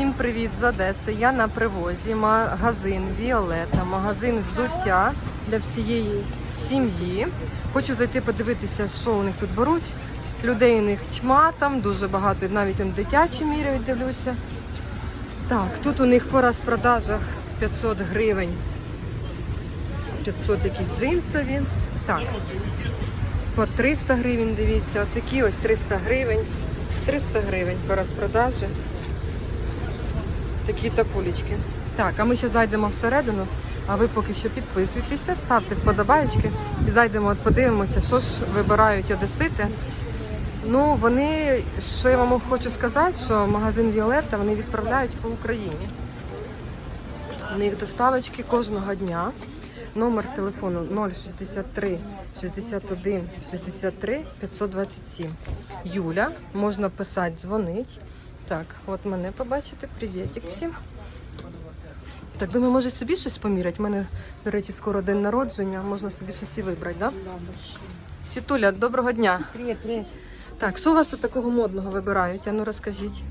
Всім привіт з Одеси. Я на привозі. Магазин Віолета, магазин взуття для всієї сім'ї. Хочу зайти подивитися, що у них тут беруть. Людей у них тьма там, дуже багато, навіть дитячі міряють, дивлюся. Так, тут у них по розпродажах 500 гривень. 500 такі джинсові. Так, по 300 гривень, дивіться, отакі ось 300 гривень. 300 гривень по розпродажі. Такі тапулечки. Так, а ми ще зайдемо всередину, а ви поки що підписуйтеся, ставте вподобаєчки і зайдемо, от подивимося, що ж вибирають одесити. Ну, вони, що я вам хочу сказати, що магазин Віолетта вони відправляють по Україні. У них доставочки кожного дня. Номер телефону 063 61 63 527. Юля, можна писати, дзвонить. Так, от мене побачите. Привітик всім. Так, думаю, може собі щось поміряти. У мене, до речі, скоро день народження, можна собі щось і вибрати, так? Да? Світуля, доброго дня. Привет, привет. Так, що у вас тут такого модного вибирають? А ну розкажіть.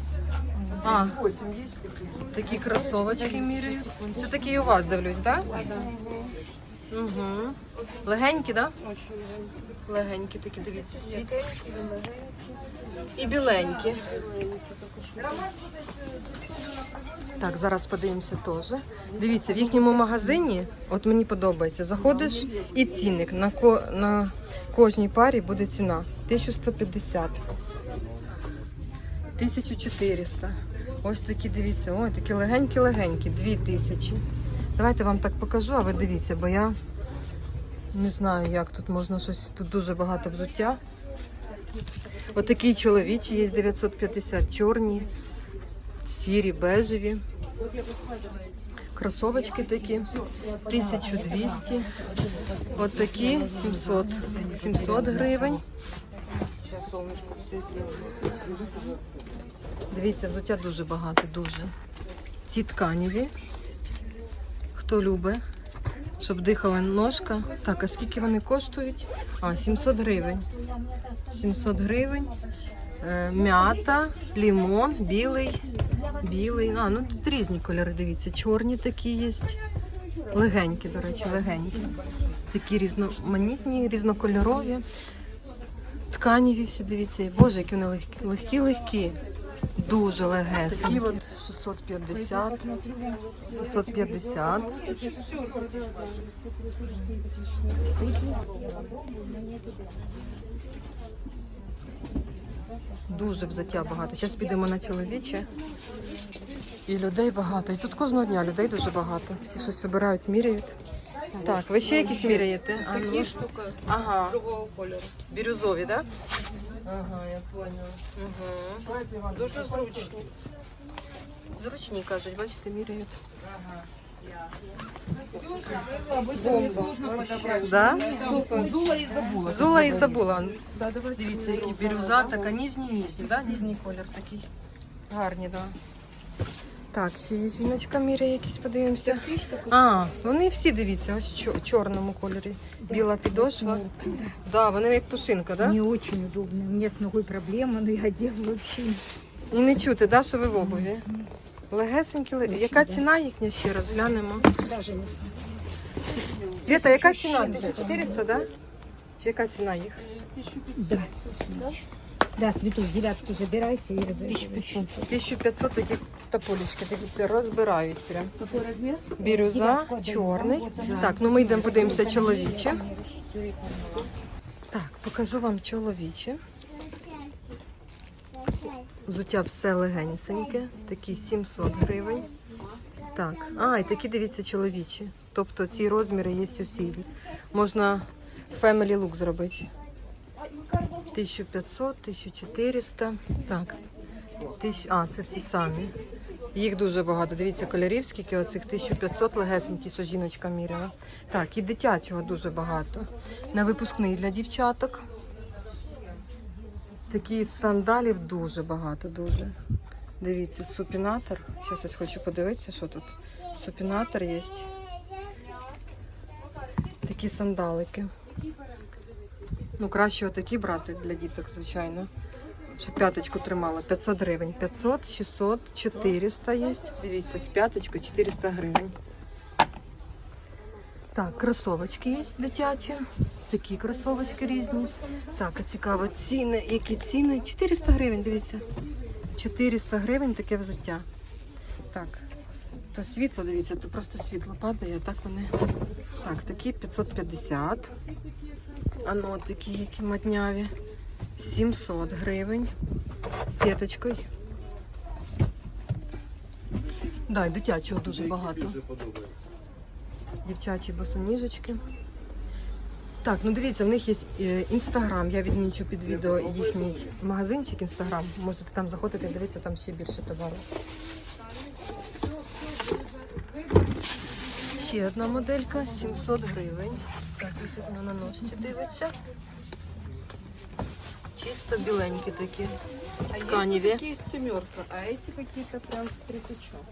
А, 38 есть такие? такі кросовочки міряють. Це такі у вас дивлюсь, так? Да? Угу. Легенькі, так? Да? Очень Легенькі такі, дивіться, світ. І біленькі. Так, зараз подивимося теж. Дивіться, в їхньому магазині, от мені подобається, заходиш і цінник на, ко, на кожній парі буде ціна 1150. 1400. Ось такі, дивіться, ой, такі легенькі-легенькі, 2000. Давайте вам так покажу, а ви дивіться, бо я не знаю, як тут можна щось. Тут дуже багато взуття. Отакі чоловічі є 950, чорні, сірі, бежеві. Кросовочки такі 1200. От такі 700. 700 гривень. Дивіться, взуття дуже багато, дуже. Ці тканіві. Хто любить, щоб дихала ножка. Так, а скільки вони коштують? А, 700 гривень. 700 гривень. Е, м'ята, лімон, білий, білий. А, ну тут різні кольори, дивіться. Чорні такі є. Легенькі, до речі, легенькі. Такі різноманітні, різнокольорові. Тканіві всі, дивіться. Боже, які вони легкі, легкі. Дуже легесенькі. Такі от 650, 650. Дуже взуття багато. Зараз підемо на чоловіче. І людей багато. І тут кожного дня людей дуже багато. Всі щось вибирають, міряють. Так, ви ще якісь міряєте? Ну. Штука Ага. другого кольору. Бірюзові, так? Да? Ага, я поняла. Угу. Дуже зручно. Зручні, кажуть, бачите, міряють. Обычно мне сложно подобрать. Да? Сука, Зула и забула. Зула і забула. Да, давайте. Дивіться, які бірюза, така ніжні, ніжні, да? ніжний колір такий. Гарні, да. Так, ще є жіночка міряє якісь, подивимося. А, вони всі дивіться, ось в чорному кольорі. Біла підошва. Да, вони як пушинка, да? Мне очень удобно. У меня с ногой проблема, но я одела вообще. І не чути, да, що ви в обуві. Легесенькі, ле- яка ціна їхня ще раз глянемо. Даже не знаю. Света, яка ціна? 1400, да? Чи яка ціна їх? Да. Да, Свету, девятку забирайте и разрешите. 1500 такі тополічки, дивіться, розбирають прям. Бірюза, чорний. Так, ну ми йдемо подивимося чоловіче. Так, покажу вам чоловіче. Взуття все легеньсеньке, такі 700 гривень. Так, а, і такі дивіться чоловічі. Тобто ці розміри є усі. Можна family look зробити. 1500, 1400. Так. Тисяч... А, це ті самі. Їх дуже багато. Дивіться, кольорів, скільки оцих 1500 легесенькі, що жіночка міряла. Так, і дитячого дуже багато. На випускний для дівчаток. Такі сандалів дуже багато, дуже. Дивіться, супінатор. Зараз я хочу подивитися, що тут. Супінатор є. Такі сандалики. Ну, краще отакі брати для діток, звичайно. Щоб п'яточку тримала. 500 гривень. 500, 600, 400 є. Дивіться, з п'яточкою 400 гривень. Так, кросовочки є дитячі. Такі кросовочки різні. Так, а цікаво, ціни. Які ціни? 400 гривень, дивіться. 400 гривень таке взуття. Так. То світло, дивіться, то просто світло падає, так вони. Так, такі 550. А ну, такі, які модняві. 700 гривень. З сіточкою. Да, і дитячого дуже багато. Дівчачі босоніжечки. Так, ну дивіться, в них є е, інстаграм. Я відмічу під відео їхній магазинчик інстаграм. Можете там заходити, дивитися, там ще більше товару. Ще одна моделька 700 гривень. Так, ось вона на ножці дивиться. Чисто біленькі такі. А есть такие семерка, а эти какие-то прям тряпячок.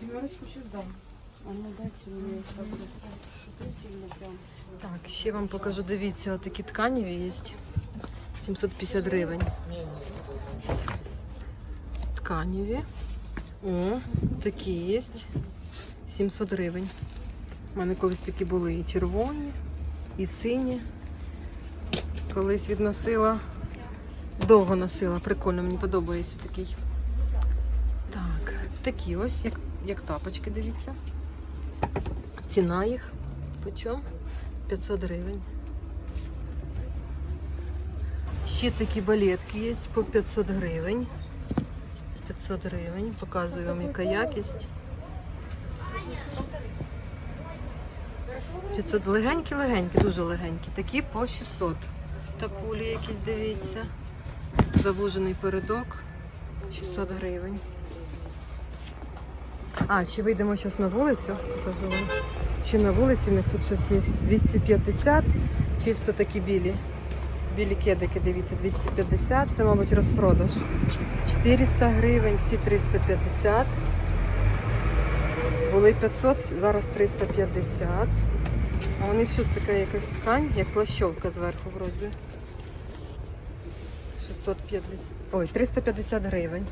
Семерочку сейчас дам. А ну дайте мне как бы что-то сильно прям. Так, ще вам покажу, дивіться, отакі тканеві є. 750 гривень. Тканеві. О, такі є. 700 гривень. У мене колись такі були і червоні, і сині. Колись відносила. Довго носила, прикольно, мені подобається такий. Так, такі ось, як, як тапочки, дивіться. Ціна їх. Почому? 500 гривень. Ще такі балетки є по 500 гривень. 500 гривень. Показую вам, яка якість. 500 легенькі-легенькі, дуже легенькі. Такі по 600. Тапулі якісь, дивіться. Завужений передок. 600 гривень. А, ще вийдемо зараз на вулицю, покажу вам. Ще на вулиці в них тут щось є. 250, чисто такі білі. Білі кедики, дивіться, 250. Це, мабуть, розпродаж. 400 гривень, ці 350. Були 500, зараз 350. А вони що така якась ткань, як плащовка зверху вроді. 650. Ой, 350 гривень.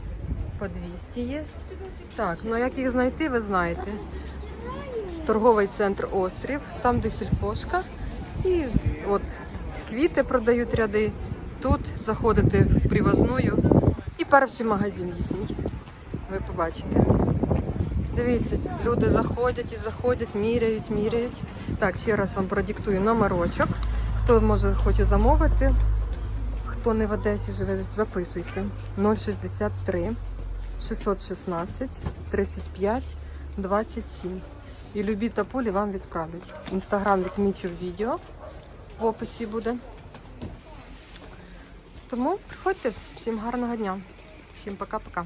По 200 є. Так, ну як їх знайти, ви знаєте. Торговий центр Острів, там де сільпошка. І от квіти продають ряди. Тут заходите в привозную і перший магазин їхній. Ви побачите. Дивіться, люди заходять і заходять, міряють, міряють. Так, ще раз вам продиктую номерочок. Хто може хоче замовити, хто не в Одесі живе, записуйте. 063 616 35 27. І любі та полі вам відправлять. Інстаграм відмічу в відео. В описі буде. Тому приходьте. Всім гарного дня. Всім пока-пока.